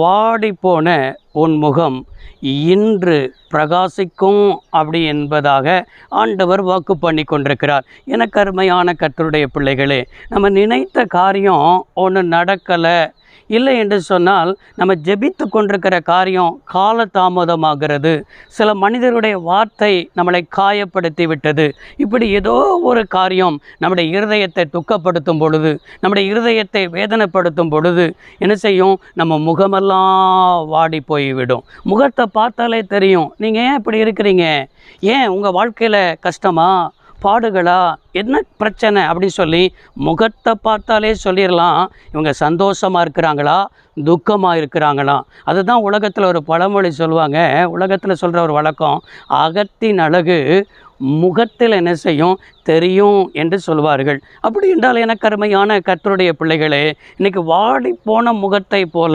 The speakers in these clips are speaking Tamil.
வாடி போன உன் முகம் இன்று பிரகாசிக்கும் அப்படி என்பதாக ஆண்டவர் வாக்கு பண்ணி கொண்டிருக்கிறார். எனக்கு அருமையான கத்தருடைய பிள்ளைகளே நம்ம நினைத்த காரியம் ஒன்று நடக்கலை. இல்லை என்று சொன்னால் நம்ம ஜெபித்து கொண்டிருக்கிற காரியம் கால தாமதமாகிறது சில மனிதருடைய வார்த்தை நம்மளை காயப்படுத்தி விட்டது. இப்படி ஏதோ ஒரு காரியம் நம்முடைய இருதயத்தை துக்கப்படுத்தும் பொழுது நம்முடைய இருதயத்தை வேதனைப்படுத்தும் பொழுது என்ன செய்யும்? நம்ம முகமெல்லாம் வாடி போய்விடும் முகத்தை பார்த்தாலே தெரியும். நீங்கள் ஏன் இப்படி இருக்கிறீங்க? ஏன் உங்கள் வாழ்க்கையில் கஷ்டமா? பாடுகளா? என்ன பிரச்சனை? அப்படின்னு சொல்லி முகத்தை பார்த்தாலே சொல்லிடலாம். இவங்க சந்தோஷமாக இருக்கிறாங்களா? துக்கமாக இருக்கிறாங்களா? அதுதான் உலகத்தில் ஒரு பழமொழி சொல்லுவாங்க. உலகத்தில் சொல்கிற ஒரு வழக்கம் அகத்தின் அழகு முகத்தில் என்ன செய்யும்? தெரியும் என்று சொல்வார்கள். அப்படி என்றால் எனக்கு அருமையான கர்த்தருடைய பிள்ளைகளே இன்னைக்கு வாடி போன முகத்தை போல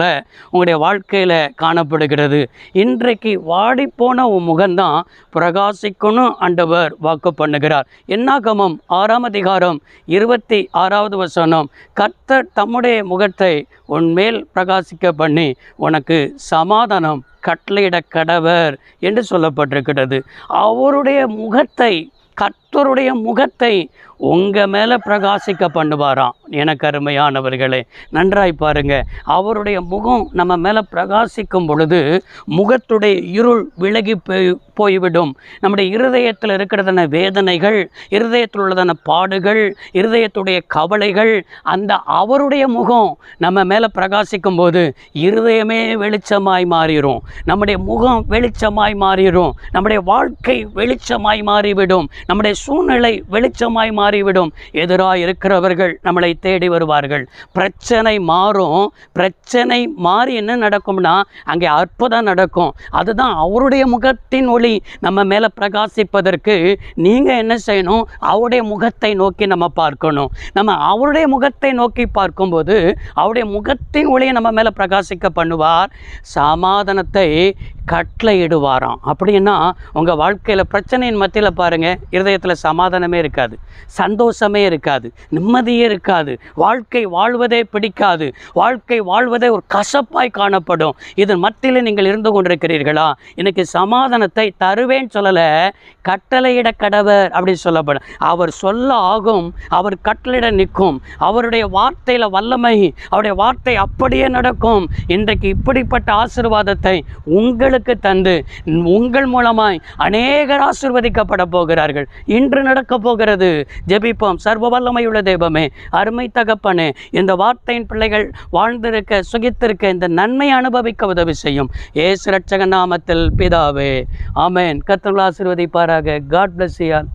உங்களுடைய வாழ்க்கையில் காணப்படுகிறது. இன்றைக்கு வாடி போன உன் முகம்தான் பிரகாசிக்கணும் ஆண்டவர் வாக்கு பண்ணுகிறார். என்னாகமம்? ஆறாம் அதிகாரம் இருபத்தி ஆறாவது வசனம். கர்த்தர் தம்முடைய முகத்தை உன்மேல் பிரகாசிக்க பண்ணி உனக்கு சமாதானம் கட்டளையிட கடவர் என்று சொல்லப்பட்டிருக்கிறது. அவருடைய முகத்தை கர்த்தருடைய முகத்தை உங்கள் மேலே பிரகாசிக்க பண்ணுவாராம். எனக்கு அருமையானவர்களே நன்றாய் பாருங்க. அவருடைய முகம் நம்ம மேலே பிரகாசிக்கும் பொழுது முகத்துடைய இருள் விலகி போய் போய்விடும். நம்முடைய இருதயத்தில் இருக்கிறதான வேதனைகள் இருதயத்தில் உள்ளதான பாடுகள் இருதயத்துடைய கவலைகள் அந்த அவருடைய முகம் நம்ம மேலே பிரகாசிக்கும் போது இருதயமே வெளிச்சமாய் மாறிடும் நம்முடைய முகம் வெளிச்சமாய் மாறிடும் நம்முடைய வாழ்க்கை வெளிச்சமாய் மாறிவிடும். நம்முடைய சூழ்நிலை வெளிச்சமாய் மாறிவிடும். எதிராக இருக்கிறவர்கள் நம்மளை தேடி வருவார்கள். பிரச்சனை மாறும். பிரச்சனை மாறி என்ன நடக்கும்னா அங்கே அற்புதம் நடக்கும். அதுதான் அவருடைய முகத்தின் ஒளி. நம்ம மேலே பிரகாசிப்பதற்கு நீங்கள் என்ன செய்யணும்? அவருடைய முகத்தை நோக்கி நம்ம பார்க்கணும். நம்ம அவருடைய முகத்தை நோக்கி பார்க்கும்போது அவருடைய முகத்தின் ஒளியை நம்ம மேலே பிரகாசிக்க பண்ணுவார். சமாதானத்தை கட்டளையிடுவாராம். அப்படின்னா உங்கள் வாழ்க்கையில் பிரச்சனையின் மத்தியில் பாருங்கள் இருதயத்தில் சமாதானமே இருக்காது சந்தோஷமே இருக்காது நிம்மதியே இருக்காது வாழ்க்கை வாழ்வதே பிடிக்காது வாழ்க்கை வாழ்வதே ஒரு கசப்பாய் காணப்படும். இதன் மத்தியில் நீங்கள் இருந்து கொண்டிருக்கிறீர்களா? எனக்கு சமாதானத்தை தருவேன்னு சொல்லலை கட்டளையிட கடவர் அப்படின்னு சொல்லப்படும். அவர் சொல்ல ஆகும் அவர் கட்டளையிட நிற்கும். அவருடைய வார்த்தையில் வல்லமை அவருடைய வார்த்தை அப்படியே நடக்கும். இன்றைக்கு இப்படிப்பட்ட ஆசீர்வாதத்தை உங்களுக்கு தந்து உங்கள் மூலமாய் அநேகர் ஆசிர்வதிக்கப்பட போகிறார்கள். இன்று நடக்க போகிறது. ஜெபிப்போம். சர்வ வல்லமையுள்ள தெய்வமே அருமை தகப்பனே இந்த வார்த்தையின் பிள்ளைகள் வாழ்ந்திருக்க சுகித்திருக்க இந்த நன்மை அனுபவிக்க உதவி செய்யும். ஏசு ரட்சக நாமத்தில் பிதாவே ஆமேன். கர்த்தர்கள் ஆசிர்வதிப்பாராக. காட் பிளஸ் யார்